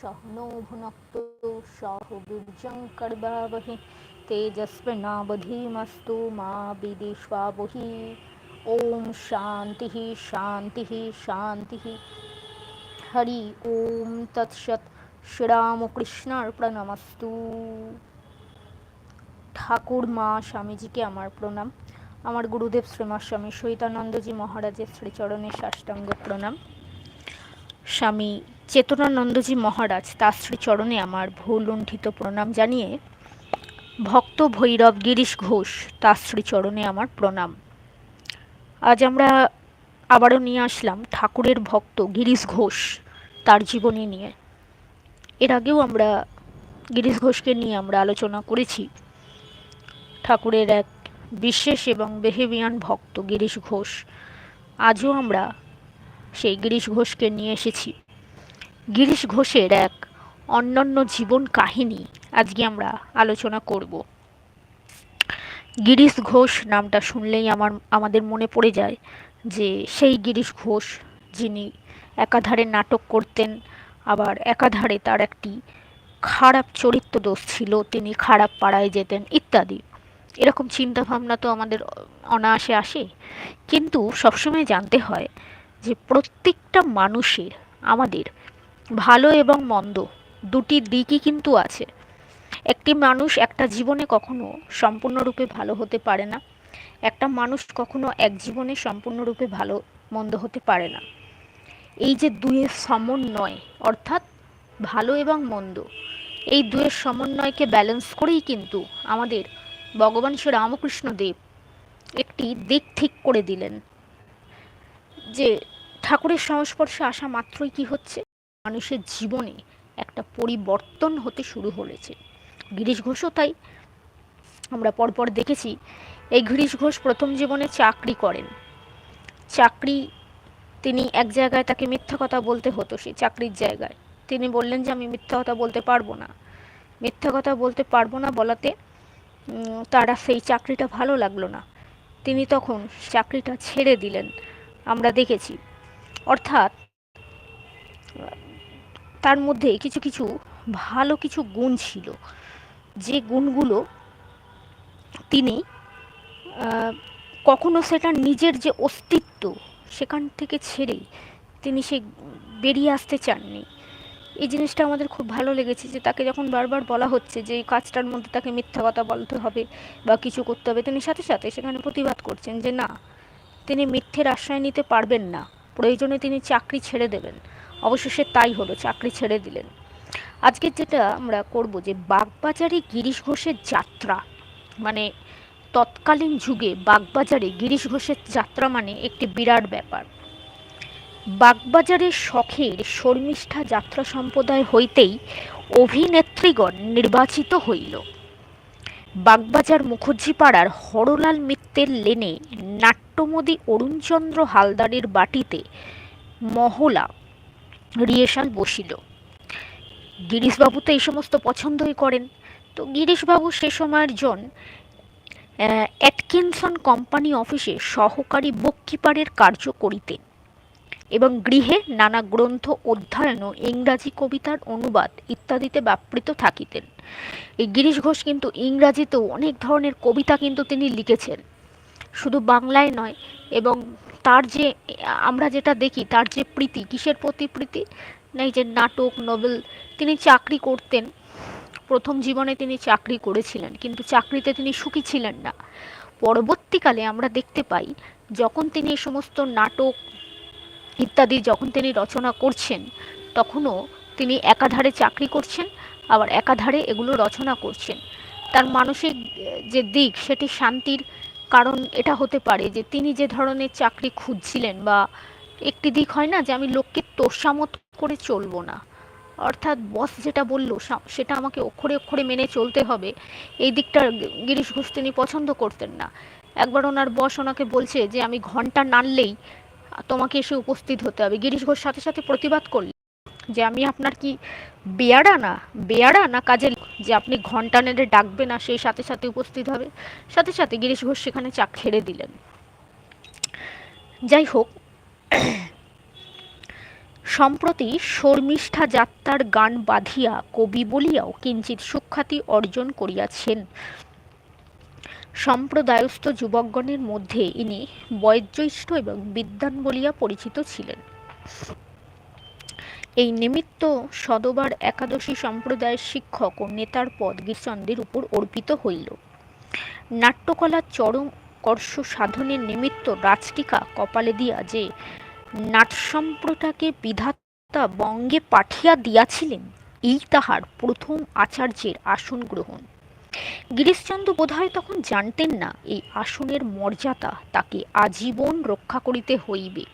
সহনো সহ বীর্যং কর্বাবহি তেজস্বিনাবধীমস্তু মা বিদিষ্বাবহি ওম শান্তি শান্তি শান্তি হরি ওম তৎসৎ শ্রীরামকৃষ্ণার্পণমস্তু ঠাকুর মা স্বামীজিকে আমার প্রণাম। আমার গুরুদেব শ্রীমা স্বামী সহিতানন্দজি মহারাজের শ্রীচরণে সাষ্টাঙ্গ প্রণাম। স্বামী চেতনানন্দজি মহারাজ তার শ্রীচরণে আমার ভুল লুণ্ঠিত প্রণাম জানিয়ে ভক্ত ভৈরব গিরিশ ঘোষ তার শ্রীচরণে আমার প্রণাম। আজ আমরা আবারও নিয়ে আসলাম ঠাকুরের ভক্ত গিরিশ ঘোষ তার জীবনী নিয়ে। এর আগেও আমরা গিরিশ ঘোষকে নিয়ে আমরা আলোচনা করেছি। ঠাকুরের এক বিশেষ এবং বেহেবিয়ান ভক্ত গিরিশ ঘোষ। আজও আমরা সেই গিরিশ ঘোষকে নিয়ে এসেছি। গিরিশ ঘোষের এক অন্যান্য জীবন কাহিনী আজকে আমরা আলোচনা করব। গিরিশ ঘোষ নামটা শুনলেই আমার, আমাদের মনে পড়ে যায় যে সেই গিরিশ ঘোষ যিনি একাধারে নাটক করতেন, আবার একাধারে তার একটি খারাপ চরিত্র দোষ ছিল, তিনি খারাপ পাড়ায় যেতেন ইত্যাদি। এরকম চিন্তাভাবনা তো আমাদের অনায়াসে আসে। কিন্তু সবসময় জানতে হয় যে প্রত্যেকটা মানুষের, আমাদের ভালো এবং মন্দ, দুটি দিকই কিন্তু আছে। একটি মানুষ একটা জীবনে কখনো সম্পূর্ণরূপে ভালো হতে পারে না। একটা মানুষ কখনো এক জীবনে সম্পূর্ণরূপে ভালো, মন্দ হতে পারে না। এই যে দুয়ের সমন্বয়, অর্থাৎ ভালো এবং মন্দ, এই দুয়ের সমন্বয়কে ব্যালেন্স করেই কিন্তু আমাদের ভগবান শ্রী রামকৃষ্ণ দেব একটি দিক ঠিক করে দিলেন। যে ঠাকুরের সংস্পর্শে আসা মাত্রই কি হচ্ছে? মানুষের জীবনে একটা পরিবর্তন হতে শুরু হয়েছে গিরিশ ঘোষও তাই। আমরা পরপর দেখেছি, এই গিরিশ ঘোষ প্রথম জীবনে চাকরি করেন। চাকরি তিনি এক জায়গায় তাকে মিথ্যা কথা বলতে হতো সে চাকরির জায়গায়। তিনি বললেন যে, আমি মিথ্যা কথা বলতে পারব না। মিথ্যা কথা বলতে পারব না বলাতে তারা সেই চাকরিটা ভালো লাগল না। তিনি তখন চাকরিটা ছেড়ে দিলেন। আমরা দেখেছি। অর্থাৎ তার মধ্যে কিছু কিছু ভালো কিছু গুণ ছিল। যে গুণগুলো তিনি কখনো সেটা নিজের যে অস্তিত্ব সেখান থেকে ছেড়ে তিনি সে বেরিয়ে আসতে চাননি। এই জিনিসটা আমাদের খুব ভালো লেগেছে যে তাকে যখন বারবার বলা হচ্ছে যে এই কাজটার মধ্যে তাকে মিথ্যা কথা বলতে হবে বা কিছু করতে হবে, তিনি সাথে সাথে সেখানে প্রতিবাদ করছেন যে না, তিনি মিথ্যের আশ্রয় নিতে পারবেন না। প্রয়োজনে তিনি চাকরি ছেড়ে দেবেন। অবশেষে তাই হলো, চাকরি ছেড়ে দিলেন। আজকে যেটা আমরা করব যে, বাগবাজারে গিরিশ ঘোষের যাত্রা মানে তৎকালীন যুগে বাগবাজারে গিরিশ ঘোষের যাত্রা মানে একটি বিরাট ব্যাপার। বাগবাজারের শখের শর্মিষ্ঠা যাত্রা সম্প্রদায় হইতেই অভিনেত্রীগণ নির্বাচিত হইল। বাগবাজার মুখর্জিপাড়ার হরলাল মিত্রের লেনে নাট্যমোদী অরুণচন্দ্র হালদারের বাটিতে মহলা রিয়েশাল বসিল। গিরিশবাবু তো এই সমস্ত পছন্দই করেন। তো গিরিশবাবু সে সময়ের জন অ্যাটকিনসন কোম্পানি অফিসে সহকারী বুককিপারের কার্য করিতেন এবং গৃহে নানা গ্রন্থ, অধ্যয়ন ও ইংরাজি কবিতার অনুবাদ ইত্যাদিতে ব্যাপৃত থাকিতেন। এই গিরিশ ঘোষ কিন্তু ইংরাজিতেও অনেক ধরনের কবিতা কিন্তু তিনি লিখেছেন। শুধু বাংলায় নয়, এবং তার যে, আমরা যেটা দেখি, তার যে প্রীতি, কিসের প্রতি প্রীতি? নেই যে নাটক নোবেল তিনি চাকরি করতেন। প্রথম জীবনে তিনি চাকরি করেছিলেন, কিন্তু চাকরিতে তিনি সুখী ছিলেন না। পরবর্তীকালে আমরা দেখতে পাই, যখন তিনি এই সমস্ত নাটক ইত্যাদি যখন তিনি রচনা করছেন, তখনও তিনি একাধারে চাকরি করছেন, আবার একাধারে এগুলো রচনা করছেন। তার মানসিক যে দিক, সেটি শান্তির কারণ এটা হতে পারে যে তিনি যে ধরনের চাকরি খুঁজছিলেন বা একটি দিক হয় না যে আমি লোককে তোষামত করে চলবো না। অর্থাৎ বস যেটা বলল সেটা আমাকে অক্ষরে অক্ষরে মেনে চলতে হবে। এই দিকটা গিরিশ ঘোষ তিনি পছন্দ করতেন না। একবার ওনার বস ওনাকে বলছে যে, আমি ঘণ্টা নাড়লেই তোমাকে এসে উপস্থিত হতে হবে। গিরিশ ঘোষ সাথে সাথে প্রতিবাদ করলেন যে, আমি আপনার কি বেয়ারা না? বেয়ারা না কাজে যে আপনি ঘণ্টা নেড়ে ডাকবে না সেই সাথে সাথে উপস্থিত হবে। সাথে সাথে গিরিশ ঘোষ সেখানে চাক ছেড়ে দিলেন। যাই হোক, সম্প্রতি শর্মিষ্ঠা যাত্রার গান বাঁধিয়া কবি বলিয়াও কিঞ্চিৎ সুখ্যাতি অর্জন করিয়াছেন। সম্প্রদায়স্থ যুবকগণের মধ্যে ইনি বয়োজ্যেষ্ঠ এবং বিদ্যান বলিয়া পরিচিত ছিলেন। এই নিমিত্ত সদবার একাদশী সম্প্রদায়ের শিক্ষক ও নেতার পদ গিরিচন্দ্রের উপর অর্পিত হইল। নাট্যকলার চরম কর্ষ সাধনের নিমিত্ত রাজটিকা কপালে দিয়া যে নাটসম্প্রটাকে বিধাতা বঙ্গে পাঠিয়া দিয়াছিলেন, এই তাহার প্রথম আচার্যের আসন গ্রহণ। গিরিশচন্দ্র বোধহয় তখন জানতেন না, এই আসনের মর্যাদা তাকে আজীবন রক্ষা করিতে হইবে।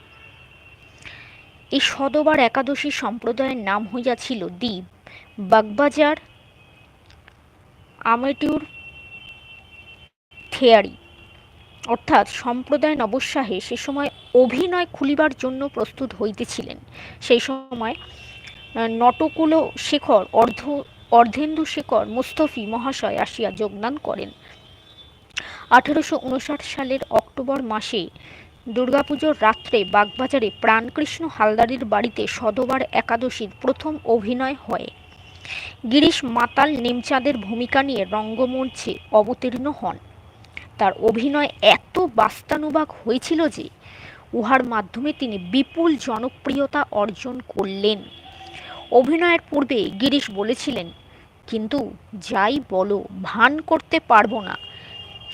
এই সদবার একাদশী সম্প্রদায়ের নাম হইয়াছিল দ্বীপ। বাগবাজার আমেটিউর থেয়ারি। অর্থাৎ সম্প্রদায় নবসাহে সে সময় অভিনয় খুলিবার জন্য প্রস্তুত হইতেছিলেন। সেই সময় নটকুল শেখর, অর্ধ, অর্ধেন্দু শেখর মুস্তফি মহাশয় আসিয়া যোগদান করেন। আঠেরোশো সালের অক্টোবর মাসে দুর্গাপুজোর রাত্রে বাগবাজারে প্রাণকৃষ্ণ হালদারের বাড়িতে সদবার একাদশীর প্রথম অভিনয় হয়। গিরিশ মাতাল নেমচাঁদের ভূমিকা নিয়ে রঙ্গমঞ্চে অবতীর্ণ হন। তার অভিনয় এত বাস্তানুবাক হয়েছিল যে, উহার মাধ্যমে তিনি বিপুল জনপ্রিয়তা অর্জন করলেন। অভিনয়ের পূর্বে গিরিশ বলেছিলেন, কিন্তু যাই বলো, ভান করতে পারব না।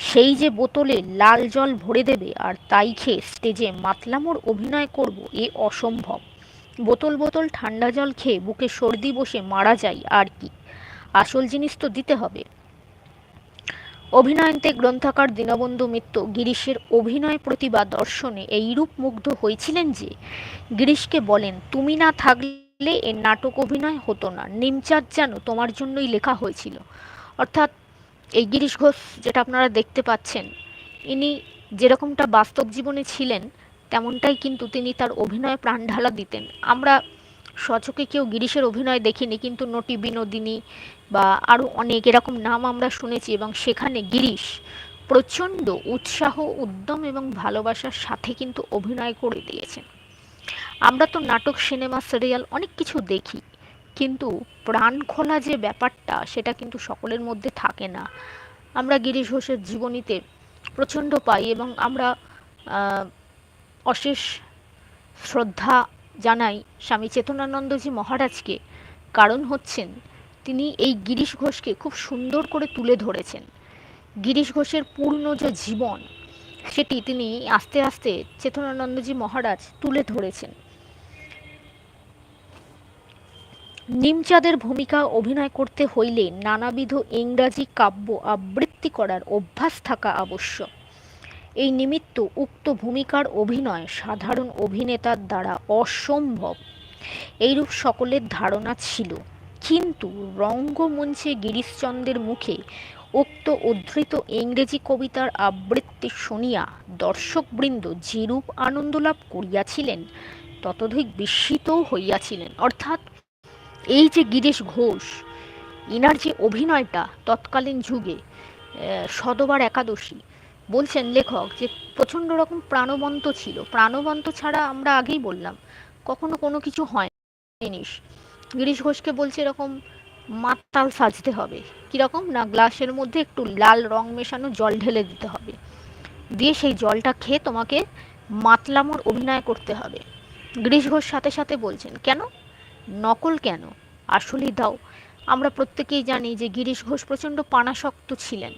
সেই যে বোতলে লাল জল ভরে দেবে আর তাই খেয়ে স্টেজে মাতলামোর অভিনয় করব এ অসম্ভব। বোতল বোতল ঠান্ডা জল খেয়ে বুকে সর্দি বসে মারা যায় আর কি। আসল জিনিস তো দিতে হবে। অভিনয়ন্তে গ্রন্থাকার দীনবন্ধু মিত্র গিরিশের অভিনয় প্রতিভা দর্শনে এইরূপ মুগ্ধ হয়েছিলেন যে, গিরিশকে বলেন, তুমি না থাকলে এর নাটক অভিনয় হতো না। নিমচাঁদ যেন তোমার জন্যই লেখা হয়েছিল। অর্থাৎ এই গিরিশ ঘোষ যেটা আপনারা দেখতে পাচ্ছেন, ইনি যেরকমটা বাস্তব জীবনে ছিলেন, তেমনটাই কিন্তু তিনি তার অভিনয়ে প্রাণ ঢালা দিতেন। আমরা সচকে কেউ গিরিশের অভিনয় দেখিনি, কিন্তু নটি বিনোদিনী বা আরও অনেক এরকম নাম আমরা শুনেছি এবং সেখানে গিরিশ প্রচণ্ড উৎসাহ, উদ্যম এবং ভালোবাসার সাথে কিন্তু অভিনয় করে দিয়েছেন। আমরা তো নাটক, সিনেমা, সিরিয়াল অনেক কিছু দেখি কিন্তু প্রাণ খোলা যে ব্যাপারটা, সেটা কিন্তু সকলের মধ্যে থাকে না। আমরা গিরিশ ঘোষের জীবনীতে প্রচণ্ড পাই এবং আমরা অশেষ শ্রদ্ধা জানাই স্বামী চেতনানন্দজি মহারাজকে। কারণ হচ্ছেন, তিনি এই গিরিশ ঘোষকে খুব সুন্দর করে তুলে ধরেছেন। গিরিশ ঘোষের পূর্ণ যে জীবন, সেটি তিনি আস্তে আস্তে চেতনানন্দজি মহারাজ তুলে ধরেছেন। নিমচাঁদের ভূমিকা অভিনয় করতে হইলে নানাবিধ ইংরাজি কাব্য আবৃত্তি করার অভ্যাস থাকা আবশ্যক। এই নিমিত্ত উক্ত ভূমিকার অভিনয় সাধারণ অভিনেতার দ্বারা অসম্ভব। এইরূপ সকলের ধারণা ছিল। কিন্তু রঙ্গমঞ্চে গিরিশচন্দ্রের মুখে উক্ত উদ্ধৃত ইংরেজি কবিতার আবৃত্তি শুনিয়া দর্শকবৃন্দ যেরূপ আনন্দ লাভ করিয়াছিলেন, ততধিক বিস্মিতও হইয়াছিলেন। অর্থাৎ এই যে গিরিশ ঘোষ, ইনার যে অভিনয়টা তৎকালীন যুগে সদবার একাদশী, বলছেন লেখক যে প্রচণ্ড রকম প্রাণবন্ত ছিল। প্রাণবন্ত ছাড়া আমরা আগেই বললাম, কখনো কোনো কিছু হয় জিনিস গিরিশ ঘোষকে বলছে এরকম মাতাল সাজতে হবে। কীরকম? না, গ্লাসের মধ্যে একটু লাল রং মেশানো জল ঢেলে দিতে হবে। দিয়ে সেই জলটা খেয়ে তোমাকে মাতলামোর অভিনয় করতে হবে। গিরিশ ঘোষ সাথে সাথে বলছেন, কেন? নকল কেন? আসলেই দাও। আমরা প্রত্যেকেই জানি যে গিরিশ ঘোষ প্রচণ্ড পানাসক্ত ছিলেন।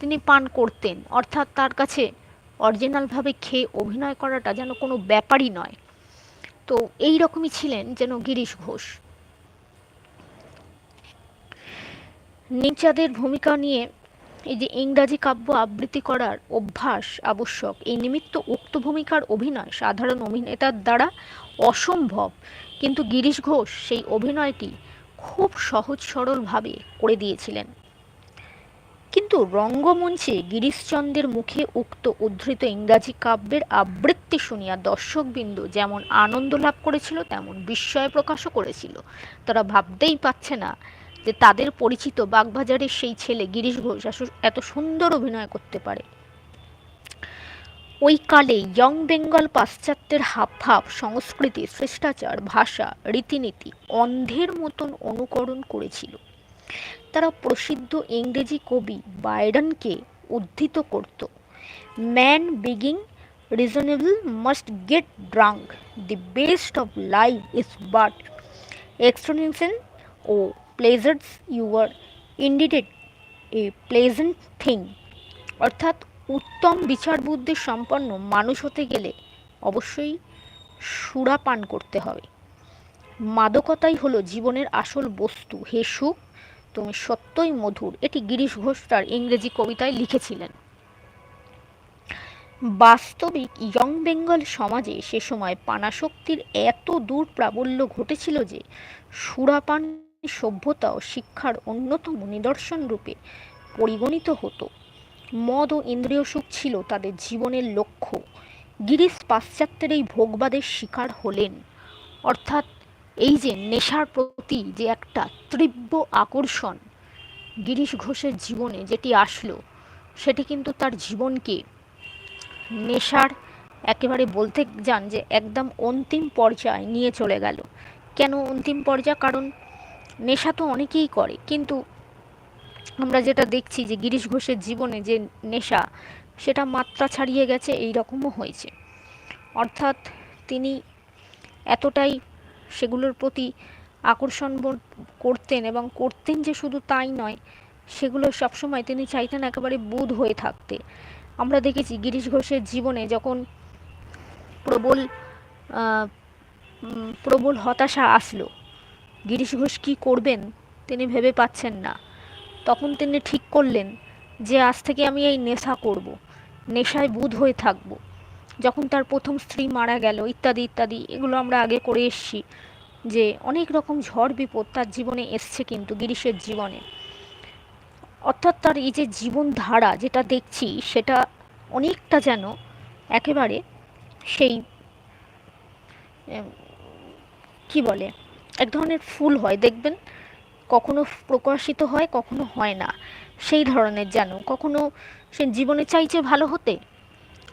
তিনি পান করতেন। অর্থাৎ তার কাছে অরিজিনালভাবে খেয়ে অভিনয় করাটা যেন কোনো ব্যাপারই নয়। তো এই রকমই ছিলেন যেন গিরিশ ঘোষ। নিচাঁদের ভূমিকা নিয়ে এই যে ইংরাজি কাব্য আবৃত্তি করার অভ্যাস আবশ্যক, এই নিমিত্ত উক্ত ভূমিকার অভিনয় সাধারণ অভিনেতার দ্বারা অসম্ভব। কিন্তু গিরিশ ঘোষ সেই অভিনয়টি খুব সহজ সরলভাবে করে দিয়েছিলেন। কিন্তু রঙ্গমঞ্চে গিরিশচন্দ্রের মুখে উক্ত উদ্ধৃত ইংরাজি কাব্যের আবৃত্তি শুনিয়া দর্শকবৃন্দ যেমন আনন্দ লাভ করেছিল, তেমন বিস্ময় প্রকাশও করেছিল। তারা ভাবতেই পাচ্ছে না যে তাদের পরিচিত বাগবাজারের সেই ছেলে গিরিশ ঘোষ এত সুন্দর অভিনয় করতে পারে। ওই কালে ইয়ং বেঙ্গল পাশ্চাত্যের হাবভাব, সংস্কৃতি, শিষ্টাচার, ভাষা, রীতিনীতি অন্ধের মতন অনুকরণ করেছিল। তারা প্রসিদ্ধ ইংরেজি কবি বাইরনকে উদ্ধৃত করত, man বিগিং reasonable must get drank, the best of life is but এক্সট্রোনিউশন O pleasures you R ইন্ডিডেড A pleasant thing. অর্থাৎ উত্তম বিচার বুদ্ধি সম্পন্ন মানুষ হতে গেলে অবশ্যই সুরা পান করতে হবে। মাদকতাই হলো জীবনের আসল বস্তু। হে সুখ, তুমি সত্যই মধুর। এটি গিরিশ ঘোষ তার ইংরেজি কবিতায় লিখেছিলেন। বাস্তবিক ইয়ং বেঙ্গল সমাজে সে সময় পানাশক্তির এত দূর প্রাবল্য ঘটেছিল যে সুরাপান সভ্যতা ও শিক্ষার অন্যতম নিদর্শন রূপে পরিগণিত হতো। মদ ও ইন্দ্রিয় সুখ ছিল তাদের জীবনের লক্ষ্য। গিরিশ পাশ্চাত্যের এই ভোগবাদের শিকার হলেন। অর্থাৎ এই যে নেশার প্রতি যে একটা তীব্র আকর্ষণ গিরিশ ঘোষের জীবনে যেটি আসলো, সেটি কিন্তু তার জীবনকে নেশার একেবারে বলতে যান যে একদম অন্তিম পর্যায়ে নিয়ে চলে গেল। কেন অন্তিম পর্যায়? কারণ নেশা তো অনেকেই করে, কিন্তু আমরা যেটা দেখছি যে গিরিশ ঘোষের জীবনে যে নেশা, সেটা মাত্রা ছাড়িয়ে গেছে এই রকমও হয়েছে। অর্থাৎ তিনি এতটাই সেগুলোর প্রতি আকর্ষণ করতেন এবং করতেন যে শুধু তাই নয়, সেগুলো সবসময় তিনি চাইতেন একেবারে বুধ হয়ে থাকতে। আমরা দেখেছি গিরিশ ঘোষের জীবনে যখন প্রবল প্রবল হতাশা আসলো, গিরিশ ঘোষ কী করবেন তিনি ভেবে পাচ্ছেন না। তখন তিনি ঠিক করলেন যে আজ থেকে আমি এই নেশা করব। নেশায় বুধ হয়ে থাকব যখন তার প্রথম স্ত্রী মারা গেল, ইত্যাদি ইত্যাদি, এগুলো আমরা আগে করে এসছি যে অনেক রকম ঝড় বিপদ তার জীবনে এসছে কিন্তু গিরিশের জীবনে অর্থাৎ তার এই যে জীবনধারা যেটা দেখছি, সেটা অনেকটা যেন একেবারে সেই কি বলে, এক ধরনের ফুল হয় দেখবেন কখনো প্রকাশিত হয়, কখনো হয় না। সেই ধরনের যেন কখনো সে জীবনে চাইছে ভালো হতে,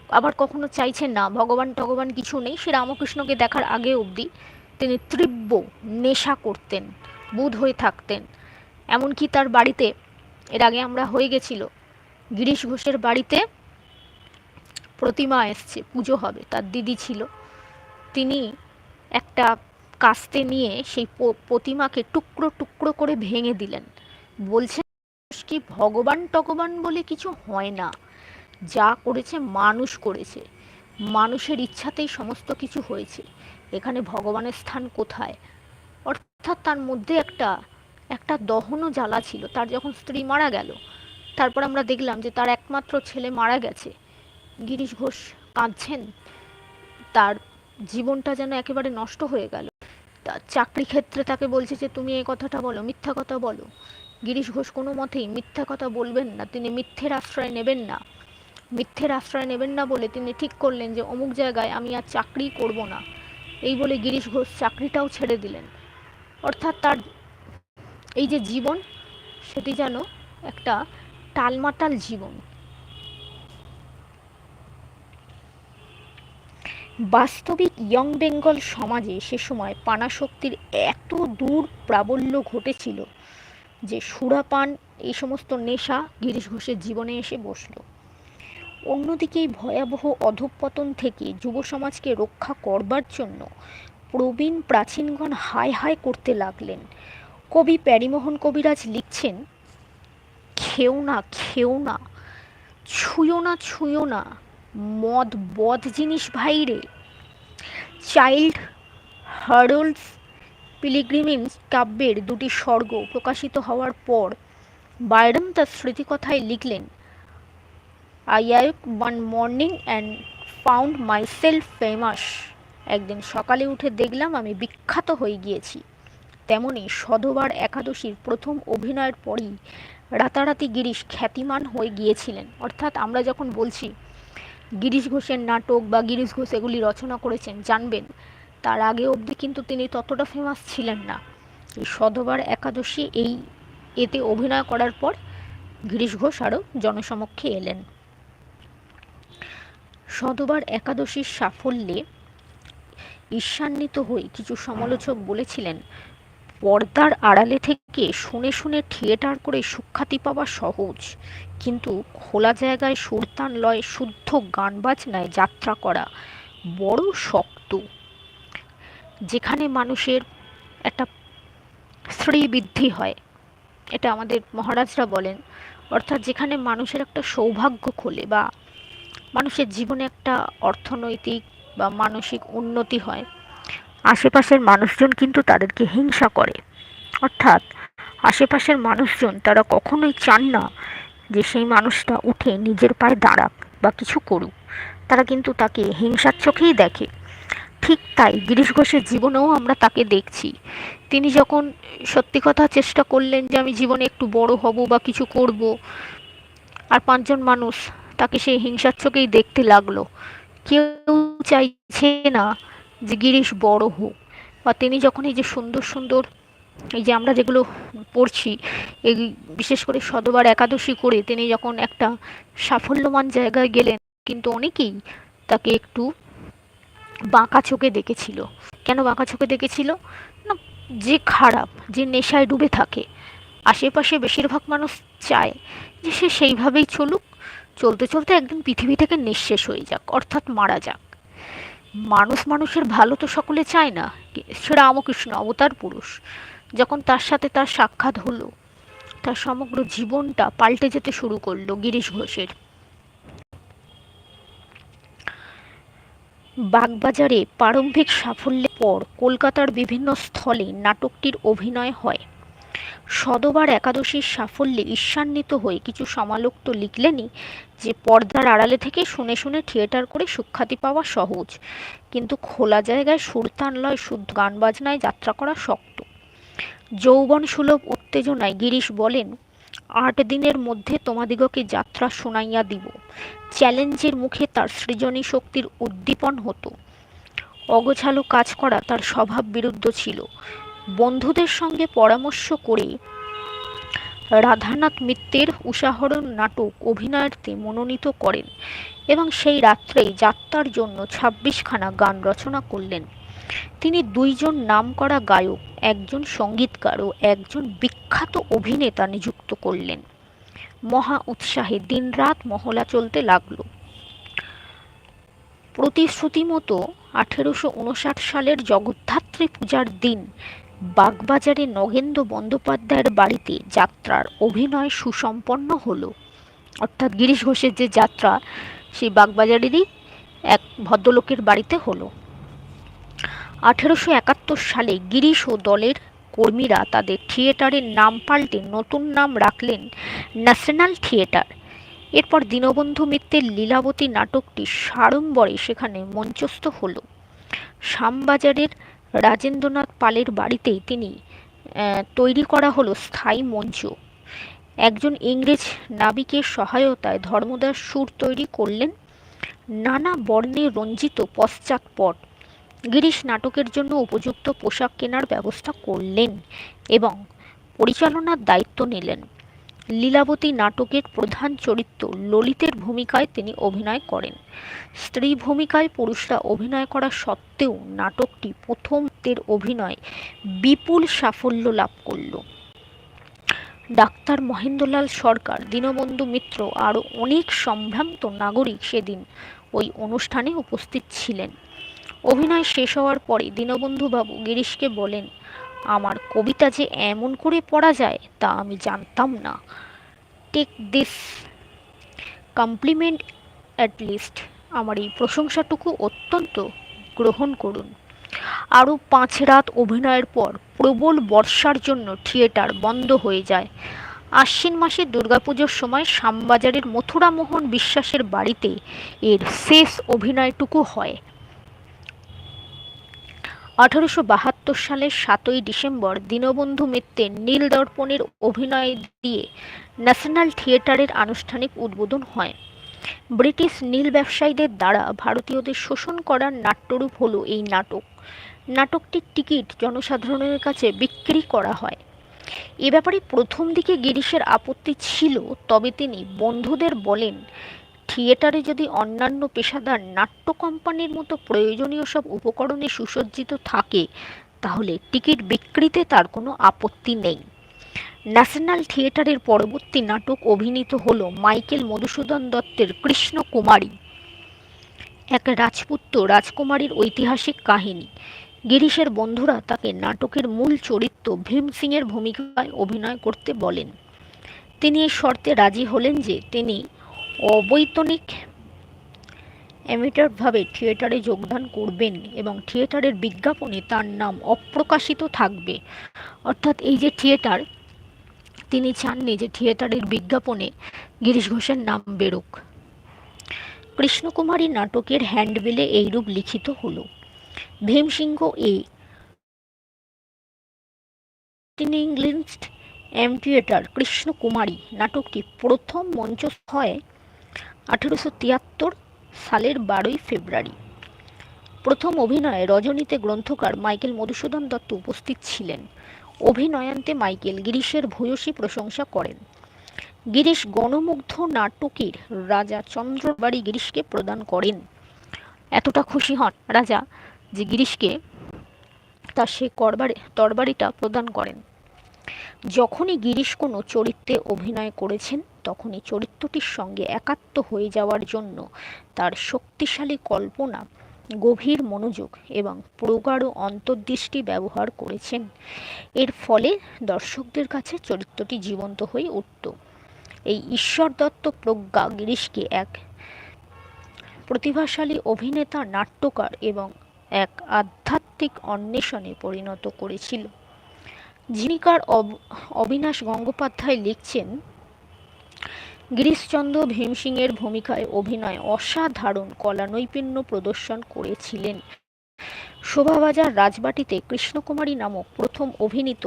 আবার কখনো চাইছে না। ভগবান টগবান কিছু নেই। সে রামকৃষ্ণকে দেখার আগে অবধি তিনি তীব্র নেশা করতেন, বুধ হয়ে থাকতেন। এমনকি তার বাড়িতে, এর আগে আমরা হয়ে গেছিল, গিরিশ ঘোষের বাড়িতে প্রতিমা এসছে, পুজো হবে, তার দিদি ছিল। তিনি একটা কাস্তে নিয়ে সেই প্রতিমাকে টুকরো টুকরো করে ভেঙে দিলেন। বলছেন কি ভগবান টগবান বলে কিছু হয় না। যা করেছে মানুষ করেছে। মানুষের ইচ্ছাতেই সমস্ত কিছু হয়েছে। এখানে ভগবানের স্থান কোথায়? অর্থাৎ তার মধ্যে একটা একটা দহনও জ্বালা ছিল। তার যখন স্ত্রী মারা গেল, তারপর আমরা দেখলাম যে তার একমাত্র ছেলে মারা গেছে। গিরিশ ঘোষ কাঁদছেন। তার জীবনটা যেন একেবারে নষ্ট হয়ে গেল। চাকরি ক্ষেত্রে তাকে বলছে যে, তুমি এই কথাটা বলো, মিথ্যা কথা বলো। গিরিশ ঘোষ কোনো মতেই মিথ্যা কথা বলবেন না, তিনি মিথ্যের আশ্রয় নেবেন না। মিথ্যের আশ্রয় নেবেন না বলে তিনি ঠিক করলেন যে, অমুক জায়গায় আমি আর চাকরি করব না। এই বলে গিরিশ ঘোষ চাকরিটাও ছেড়ে দিলেন। অর্থাৎ তার এই যে জীবন, সেটি যেন একটা টালমাটাল জীবন। বাস্তবিক ইয়ং বেঙ্গল সমাজে সে সময় পানাশক্তির এত দূর প্রাবল্য ঘটেছিল যে সুরাপান, এই সমস্ত নেশা গিরিশ ঘোষের জীবনে এসে বসল। অন্যদিকে ভয়াবহ অধঃপতন থেকে যুব সমাজকে রক্ষা করবার জন্য প্রবীণ প্রাচীনগণ হায় হায় করতে লাগলেন। কবি প্যারিমোহন কবিরাজ লিখছেন, খেও না খেও না, ছুঁয়ো না ছুঁয়ো না মদ বধ জিনিস ভাইরে চাইল্ড হার্ডলস পিলিগ্রিমিন্স কাব্যের দুটি স্বর্গ প্রকাশিত হওয়ার পর বাইরন তার স্মৃতিকথায় লিখলেন I awoke one morning and found myself famous একদিন সকালে উঠে দেখলাম আমি বিখ্যাত হয়ে গিয়েছি। তেমনি সধবার একাদশীর প্রথম অভিনয়ের পরই রাতারাতি গিরিশ খ্যাতিমান হয়ে গিয়েছিলেন। অর্থাৎ আমরা যখন বলছি গিরিশ ঘোষের নাটক বা গিরিশ ঘোষ এগুলি রচনা করেছেন, জানবেন। তার আগে অবধি কিন্তু তিনি ততটা ফেমাস ছিলেন না। এই সধবার একাদশী এই এতে অভিনয় করার পর গিরিশ ঘোষ আরও জনসমক্ষে এলেন। সধবার একাদশীর সাফল্যে ঈর্ষান্বিত হয়ে কিছু সমালোচক বলেছিলেন, পর্দার আড়ালে থেকে শুনে শুনে থিয়েটার করে সুখ্যাতি পাওয়া সহজ। কিন্তু খোলা জায়গায় সুরতান লয় শুদ্ধ গান বাজনায় যাত্রা করা বড় শক্ত। যেখানে মানুষের একটা শ্রীবৃদ্ধি হয়, এটা আমাদের মহারাজরা বলেন। অর্থাৎ যেখানে মানুষের একটা সৌভাগ্য খোলে বা মানুষের জীবনে একটা অর্থনৈতিক বা মানসিক উন্নতি হয়, আশেপাশের মানুষজন কিন্তু তাদেরকে হিংসা করে। অর্থাৎ আশেপাশের মানুষজন তারা কখনোই চান না যে সেই মানুষটা উঠে নিজের পায়ে দাঁড়াক বা কিছু করুক, তারা কিন্তু তাকে হিংসার চোখেই দেখে। ঠিক তাই গিরিশ ঘোষের জীবনেও আমরা তাকে দেখছি। তিনি যখন সত্যি কথা চেষ্টা করলেন যে আমি জীবনে একটু বড় হব বা কিছু করব, আর পাঁচজন মানুষ তাকে সেই হিংসার চোখেই দেখতে লাগল, কেউ চাইছে না যে গিরিশ বড় হোক। বা তিনি যখন এই যে সুন্দর সুন্দর এই যে আমরা যেগুলো পড়ছি, এই বিশেষ করে শতবার একাদশী করে তিনি যখন একটা সাফল্যমান জায়গায় গেলেন, কিন্তু অনেকেই তাকে একটু বাঁকা চোখে দেখেছিল। কেন বাঁকা চোখে দেখেছিল? না, যে খারাপ, যে নেশায় ডুবে থাকে, আশেপাশে বেশিরভাগ মানুষ চায় যে সে সেইভাবেই চলুক, চলতে চলতে একদিন পৃথিবী থেকে নিঃশেষ হয়ে যাক, অর্থাৎ মারা যাক। মানুষ মানুষের ভালো তো সকলে চায় না সে রামকৃষ্ণ অবতার পুরুষ। যখন তার সাথে তার সাক্ষাৎ হলো, তার সমগ্র জীবনটা পাল্টে যেতে শুরু করল গিরিশ ঘোষের। বাগবাজারে প্রারম্ভিক সাফল্যের পর কলকাতার বিভিন্ন স্থলে নাটকটির অভিনয় হয়। সদবার একাদশীর সাফল্যে ঈর্ষান্বিত হয়ে কিছু সমালোক তো লিখলেনই যে পর্দার আড়ালে থেকে শুনে শুনে থিয়েটার করে সুখ্যাতি পাওয়া সহজ, কিন্তু খোলা জায়গায় সুরতান লয় শুদ্ধ গান বাজনায় যাত্রা করা শক্ত। যৌবন সুলভ উত্তেজনায় গিরিশ বলেন, আট দিনের মধ্যে তোমাদিগকে যাত্রা শোনাইয়া দিব। চ্যালেঞ্জের মুখে তার সৃজনী শক্তির উদ্দীপন হতো। অগোছালো কাজ করা তার স্বভাব বিরুদ্ধ ছিল। বন্ধুদের সঙ্গে পরামর্শ করে রাধানাথ মিত্রের উষাহরণ নাটক অভিনয়ার্থে মনোনীত করেন এবং সেই রাত্রেই যাত্রার জন্য ছাব্বিশখানা গান রচনা করলেন। তিনি দুইজন নামকরা গায়ক, একজন সঙ্গীতকার ও একজন বিখ্যাত অভিনেতা নিযুক্ত করলেন। মহা উৎসাহে দিনরাত মহলা চলতে লাগল। প্রতিশ্রুতি মতো আঠেরোশো উনষাট সালের জগদ্ধাত্রী পূজার দিন বাগবাজারে নগেন্দ্র বন্দ্যোপাধ্যায়ের বাড়িতে যাত্রার অভিনয় সুসম্পন্ন হলো। অর্থাৎ গিরিশ ঘোষের যে যাত্রা, সেই বাগবাজারেরই এক ভদ্রলোকের বাড়িতে হলো। আঠেরোশো একাত্তর সালে গিরিশ ও দলের কর্মীরা তাদের থিয়েটারের নাম পাল্টে নতুন নাম রাখলেন ন্যাশনাল থিয়েটার। এরপর দীনবন্ধু মিত্রের লীলাবতী নাটকটি সাড়ম্বরে সেখানে মঞ্চস্থ হল। শ্যামবাজারের রাজেন্দ্রনাথ পালের বাড়িতেই তিনি তৈরি করা হলো স্থায়ী মঞ্চ। একজন ইংরেজ নাবিকের সহায়তায় ধর্মদাস সুর তৈরি করলেন। নানা বর্ণে রঞ্জিত পশ্চাৎপট গিরিশ নাটকের জন্য উপযুক্ত পোশাক কেনার ব্যবস্থা করলেন এবং পরিচালনার দায়িত্ব নিলেন। লীলাবতী নাটকের প্রধান চরিত্র ললিতের ভূমিকায় তিনি অভিনয় করেন। স্ত্রী ভূমিকায় পুরুষরা অভিনয় করা সত্ত্বেও নাটকটি প্রথমদের অভিনয় বিপুল সাফল্য লাভ করল। ডাক্তার মহেন্দ্রলাল সরকার, দীনবন্ধু মিত্র আরও অনেক সম্ভ্রান্ত নাগরিক সেদিন ওই অনুষ্ঠানে উপস্থিত ছিলেন। অভিনয় শেষ হওয়ার পরে দীনবন্ধুবাবু গিরিশকে বলেন, আমার কবিতা যে এমন করে পড়া যায়, তা আমি জানতাম না। Take this compliment at least আমার এই প্রশংসাটুকু অত্যন্ত গ্রহণ করুন। আরও পাঁচ রাত অভিনয়ের পর প্রবল বর্ষার জন্য থিয়েটার বন্ধ হয়ে যায়। আশ্বিন মাসে দুর্গাপুজোর সময় শ্যামবাজারের মথুরামোহন বিশ্বাসের বাড়িতে এর শেষ অভিনয়টুকু হয়। আঠারোশো বাহাত্তর সালের সাতই ডিসেম্বর দীনবন্ধু মিত্রের নীল দর্পণের অভিনয় দিয়ে ন্যাশনাল থিয়েটারের আনুষ্ঠানিক উদ্বোধন হয়। ব্রিটিশ নীল ব্যবসায়ীদের দ্বারা ভারতীয়দের শোষণ করার নাট্যরূপ হল এই নাটক। নাটকটির টিকিট জনসাধারণের কাছে বিক্রি করা হয়। এ ব্যাপারে প্রথম দিকে গিরিশের আপত্তি ছিল, তবে তিনি বন্ধুদের বলেন থিয়েটারে যদি অন্যান্য পেশাদার নাট্য কোম্পানির মতো প্রয়োজনীয় সব উপকরণে সুসজ্জিত থাকে, তাহলে টিকিট বিক্রিতে তার কোনো আপত্তি নেই। ন্যাশনাল থিয়েটারের পরবর্তী নাটক অভিনীত হল মাইকেল মধুসূদন দত্তের কৃষ্ণকুমারী, এক রাজপুত্র রাজকুমারীর ঐতিহাসিক কাহিনী। গিরিশের বন্ধুরা তাকে নাটকের মূল চরিত্র ভীম সিংয়ের ভূমিকায় অভিনয় করতে বলেন। তিনি এই শর্তে রাজি হলেন যে তিনি অবৈতনিক অ্যামেটারভাবে থিয়েটারে যোগদান করবেন এবং থিয়েটারের বিজ্ঞাপনে তার নাম অপ্রকাশিত থাকবে। অর্থাৎ এই যে থিয়েটার, তিনি চাননি যে থিয়েটারের বিজ্ঞাপনে গিরিশ ঘোষের নাম বেরোক। কৃষ্ণকুমারী নাটকের হ্যান্ডবিলে এইরূপ লিখিত হল, ভীমসিংহ এ তিনি ইংল্যান্ড এম থিয়েটার কৃষ্ণকুমারী নাটকটি প্রথম মঞ্চস্থ হয় আঠেরোশো তিয়াত্তর সালের বারোই ফেব্রুয়ারি। প্রথম অভিনয়ে রজনীতে গ্রন্থকার মাইকেল মধুসূদন দত্ত উপস্থিত ছিলেন। অভিনয়ান্তে মাইকেল গিরিশের ভূয়সী প্রশংসা করেন। গিরিশ গণমুগ্ধ নাটকের রাজা চন্দ্রবাড়ি গিরিশকে প্রদান করেন। এতটা খুশি হন রাজা যে গিরিশকে তার সে করবারে, তরবারিটা প্রদান করেন। যখনই গিরিশ কোনো চরিত্রে অভিনয় করেছেন তখনই চরিত্রটির সঙ্গে একাত্ম হয়ে যাওয়ার জন্য তার শক্তিশালী কল্পনা, গভীর মনোযোগ এবং প্রগাঢ় অন্তর্দৃষ্টি ব্যবহার করেছেন। এর ফলে দর্শকদের কাছে চরিত্রটি জীবন্ত হয়ে উঠত। এই ঈশ্বর দত্ত প্রজ্ঞা গিরিশকে এক প্রতিভাশালী অভিনেতা, নাট্যকার এবং এক আধ্যাত্মিক অন্বেষণে পরিণত করেছিল। জীবিকার অবিনাশ গঙ্গোপাধ্যায় লিখছেন গিরিশচন্দ্র ভীমসিংয়ের ভূমিকায় অভিনয় অসাধারণ কলানৈপুণ্য প্রদর্শন করেছিলেন। শোভাবাজার রাজবাটিতে কৃষ্ণকুমারী নামক প্রথম অভিনীত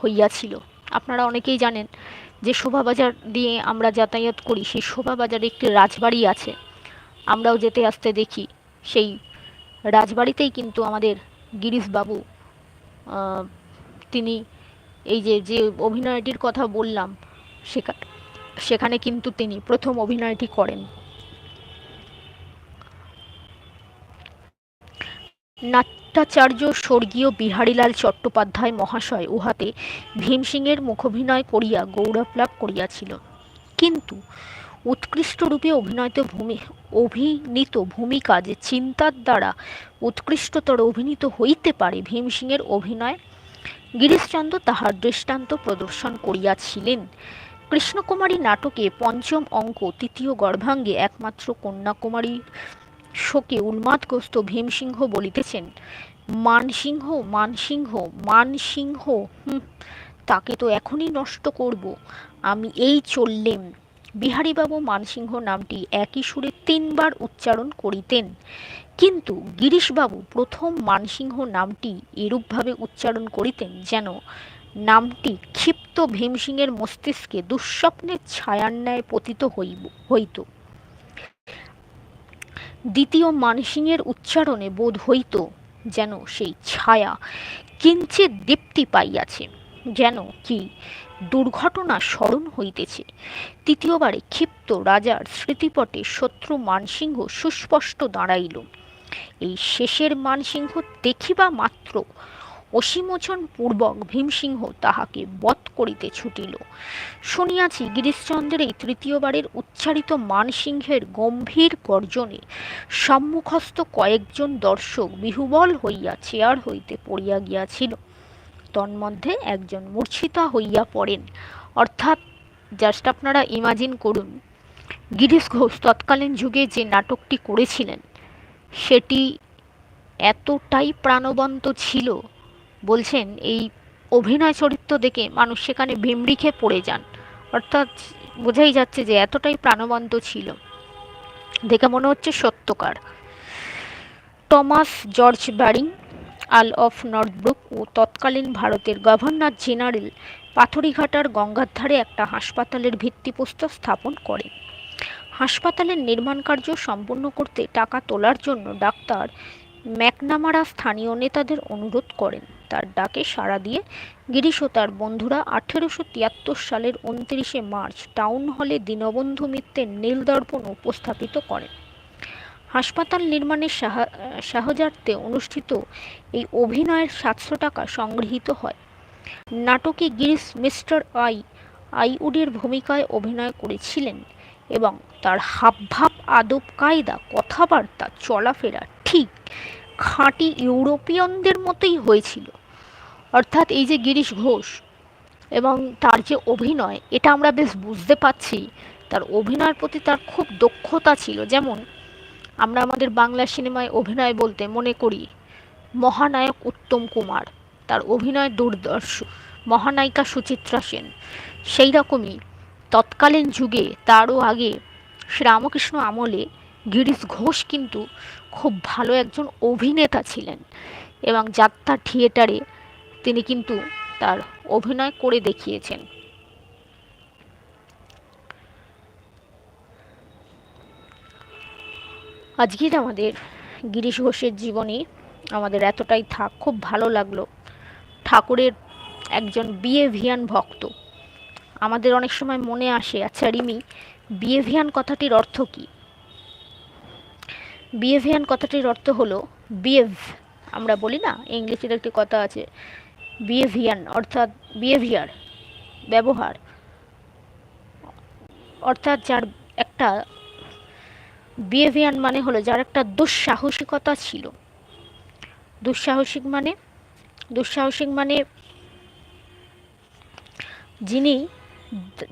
হইয়াছিল। আপনারা অনেকেই জানেন যে শোভাবাজার দিয়ে আমরা যাতায়াত করি, সেই শোভাবাজারে একটি রাজবাড়ি আছে। আমরাও যেতে আসতে দেখি, সেই রাজবাড়িতেই কিন্তু আমাদের গিরিশবাবু তিনি এই যে যে অভিনয়টির কথা বললাম, সেখানে সেখানে কিন্তু তিনি প্রথম অভিনয়টি করেন। নাট্যাচার্য স্বর্গীয় বিহারীলাল চট্টোপাধ্যায় মহাশয় উহাতে ভীমসিংহের মুখভিনয় করিয়া গৌরব লাভ করিয়াছিল। কিন্তু উৎকৃষ্ট রূপে অভিনয়ত ভূমি, অভিনীত ভূমিকা যে চিন্তার দ্বারা উৎকৃষ্টতর অভিনীত হইতে পারে ভীমসিংহের অভিনয়, গিরিশচন্দ্র তাহার দৃষ্টান্ত প্রদর্শন করিয়াছিলেন। কৃষ্ণকুমারী নাটকে পঞ্চম অঙ্ক, তৃতীয় গর্ভাঙ্গে একমাত্র কন্যাকুমারী শোকে উন্মাদগ্রস্ত ভীমসিংহ বলিতেছেন, মানসিংহ মানসিংহ মানসিংহ, হুম, তাকে তো এখনই নষ্ট করব, আমি এই চললেম। বিহারীবাবু মানসিংহ নামটি একই সুরে তিনবার উচ্চারণ করিতেন। কিন্তু গিরিশবাবু প্রথম মানসিংহ নামটি এরূপভাবে উচ্চারণ করিতেন যেন নামটি ক্ষিপ্ত ভীমসিংহের মস্তিষ্কে দুঃস্বপ্নের ছায়ার ন্যায় পতিত হইব, হইত। দ্বিতীয় মানসিংহের উচ্চারণে বোধ হইত যেন সেই ছায়া কিঞ্চিত দীপ্তি পাইয়াছে, যেন কি দুর্ঘটনা স্মরণ হইতেছে। তৃতীয়বারে ক্ষিপ্ত রাজার স্মৃতিপটে শত্রু মানসিংহ সুস্পষ্ট দাঁড়াইল। এই শেষের মানসিংহ দেখিবা মাত্র অসীমোচন পূর্বক ভীমসিংহ তাহাকে বধ করিতে ছুটিল। শুনিয়াছি গিরিশচন্দ্রের এই তৃতীয়বারের উচ্চারিত মানসিংহের গম্ভীর গর্জনে সম্মুখস্থ কয়েকজন দর্শক বিহুবল হইয়া চেয়ার হইতে পড়িয়া গিয়াছিল। তন্মধ্যে একজন মূর্ছিতা হইয়া পড়েন। অর্থাৎ, জাস্ট আপনারা ইমাজিন করুন, গিরিশ ঘোষ তৎকালীন যুগে যে নাটকটি করেছিলেন, সেটি এতটাই প্রাণবন্ত ছিল বলছেন, এই অভিনয় চরিত্র দেখে মানুষ সেখানে ভিমড়িখে পড়ে যান। অর্থাৎ বোঝাই যাচ্ছে যে এতটাই প্রাণবন্ত ছিল। দেখে মনে হচ্ছে সত্যকার। Thomas George Baring, Earl of Northbrook ও তৎকালীন ভারতের গভর্নর জেনারেল পাথরিঘাটার গঙ্গার ধারে একটা হাসপাতালের ভিত্তিপ্রস্তর স্থাপন করেন। হাসপাতালের নির্মাণ কার্য সম্পন্ন করতে টাকা তোলার জন্য ডাক্তার ম্যাকনামারা স্থানীয় নেতাদের অনুরোধ করেন। তার ডাকে সাড়া দিয়ে গিরিশ ও তার বন্ধুরা আঠেরোশো তিয়াত্তর সালের উনত্রিশে মার্চ টাউন হলে দীনবন্ধু মিত্রের নীলদর্পণ উপস্থাপিত করেন। হাসপাতাল নির্মাণের সাহায্যার্থে অনুষ্ঠিত এই অভিনয়ের সাতশো টাকা সংগৃহীত হয়। নাটকে গিরিশ মিস্টার আই, আইউডের ভূমিকায় অভিনয় করেছিলেন এবং তার হাবভাব, আদব, কায়দা, কথাবার্তা, চলাফেরা ঠিক খাঁটি ইউরোপিয়ানদের মতোই হয়েছিল। অর্থাৎ এই যে গিরিশ ঘোষ এবং তার যে অভিনয়, এটা আমরা বেশ বুঝতে পাচ্ছি তার অভিনয়ের প্রতি তার খুব দক্ষতা ছিল। যেমন, আমরা আমাদের বাংলা সিনেমায় অভিনয় বলতে মনে করি, মহানায়ক উত্তম কুমার। তার অভিনয় দুর্দর্শ। মহানায়িকা সুচিত্রা সেন। সেই রকমই তৎকালীন যুগে তারও আগে শ্রীরামকৃষ্ণ আমলে গিরিশ ঘোষ কিন্তু খুব ভালো একজন অভিনেতা ছিলেন এবং যাত্রা থিয়েটারে তিনি কিন্তু তার অভিনয় করে দেখিয়েছেন। আজকের আমাদের গিরিশ ঘোষের জীবনী আমাদের এতটাই থাক, খুব ভালো লাগল। ঠাকুরের একজন বিয়েভিয়ান ভক্ত। আমাদের অনেক সময় মনে আসে আচ্ছা রিমি বিয়েভিয়ান কথাটির অর্থ কী? বিহেভিয়ান কথাটির অর্থ হলো বিহেভ, আমরা বলি না ইংলিশের একটি কথা আছে বিহেভিয়ান অর্থাৎ বিহেভিয়ার, ব্যবহার। অর্থাৎ যার একটা বিহেভিয়ান মানে হলো যার একটা দুঃসাহসিকতা ছিল। দুঃসাহসিক মানে? দুঃসাহসিক মানে যিনি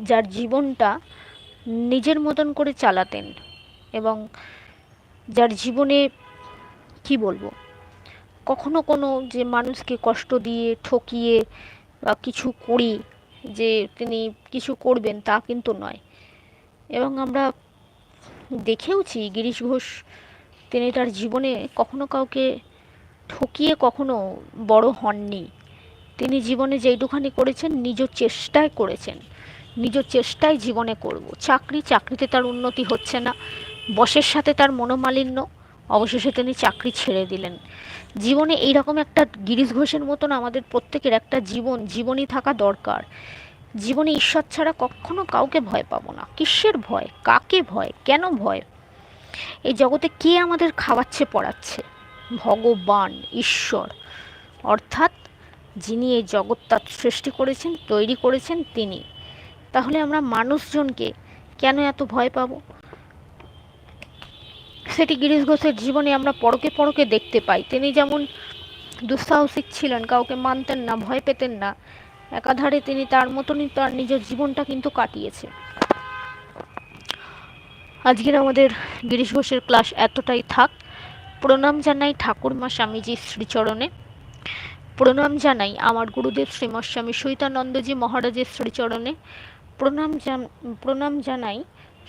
যার জীবনটা নিজের মতন করে চালাতেন এবং যার জীবনে, কি বলব কখনো কোনো যে মানুষকে কষ্ট দিয়ে ঠকিয়ে বা কিছু করি যে তিনি কিছু করবেন তা কিন্তু নয়। এবং আমরা দেখেওছি গিরিশ ঘোষ তিনি তার জীবনে কখনো কাউকে ঠকিয়ে কখনো বড় হননি। তিনি জীবনে যেইটুখানি করেছেন নিজ চেষ্টায় করেছেন। নিজ চেষ্টায় জীবনে করব। চাকরি, চাকরিতে তার উন্নতি হচ্ছে না। বসের সাথে তার মনোমালিন্য। অবশেষে তিনি চাকরি ছেড়ে দিলেন। জীবনে এইরকম একটা গিরিশ ঘোষের মতন আমাদের প্রত্যেকের একটা জীবন, জীবনই থাকা দরকার। জীবনে ঈশ্বর ছাড়া কখনো কাউকে ভয় পাবো না। কিসের ভয়? কাকে ভয়? কেন ভয়? এই জগতে কে আমাদের খাওয়াচ্ছে, পড়াচ্ছে? ভগবান, ঈশ্বর। অর্থাৎ যিনি এই জগৎটা সৃষ্টি করেছেন, তৈরি করেছেন তিনি। তাহলে আমরা মানুষজনকে কেন এত ভয় পাবো? সেটি গিরিশ ঘোষের জীবনে আমরা পরকে পরকে দেখতে পাই। তিনি যেমন দুঃসাহসিক ছিলেন, কাউকে মানতেন না, ভয় পেতেন না, একাধারে তিনি তার মতনই তার নিজের জীবনটা কিন্তু কাটিয়েছে আজকের আমাদের গিরিশ ঘোষের ক্লাস এতটাই থাক। প্রণাম জানাই ঠাকুরমা স্বামীজির শ্রীচরণে। প্রণাম জানাই আমার গুরুদেব শ্রীমৎ স্বামী সৈতানন্দজি মহারাজের শ্রীচরণে। প্রণাম প্রণাম জানাই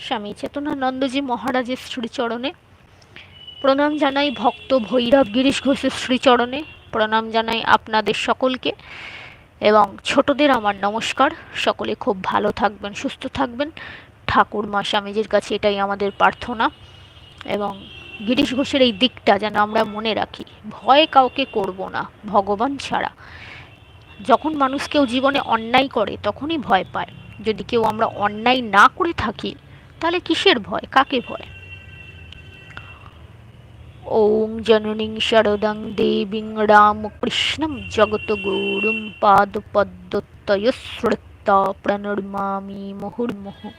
স্বামী চেতনানন্দজি মহারাজের শ্রীচরণে। প্রণাম জানাই ভক্ত ভৈরব গিরিশ ঘোষের শ্রীচরণে। প্রণাম জানাই আপনাদের সকলকে এবং ছোটদের আমার নমস্কার। সকলে খুব ভালো থাকবেন, সুস্থ থাকবেন। ঠাকুর মা স্বামীজির কাছে এটাই আমাদের প্রার্থনা। এবং গিরিশ ঘোষের এই দিকটা যেন আমরা মনে রাখি, ভয় কাউকে করব না, ভগবান ছাড়া। যখন মানুষ কেউ জীবনে অন্যায় করে, তখনই ভয় পায়। যদি কেউ আমরা অন্যায় না করে থাকি, তাহলে কিসের ভয়? কাকে ভয়? ॐ जननीं शरदं देवीं रामकृष्णं जगद्गुरुं पादपद्मतयस्मृत्ता प्रणमामि मुहुर्मुहुः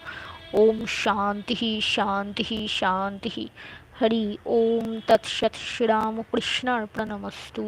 ॐ शान्तिः शान्तिः शान्तिः हरि ॐ तत्सत् श्रीरामकृष्णार्पणमस्तु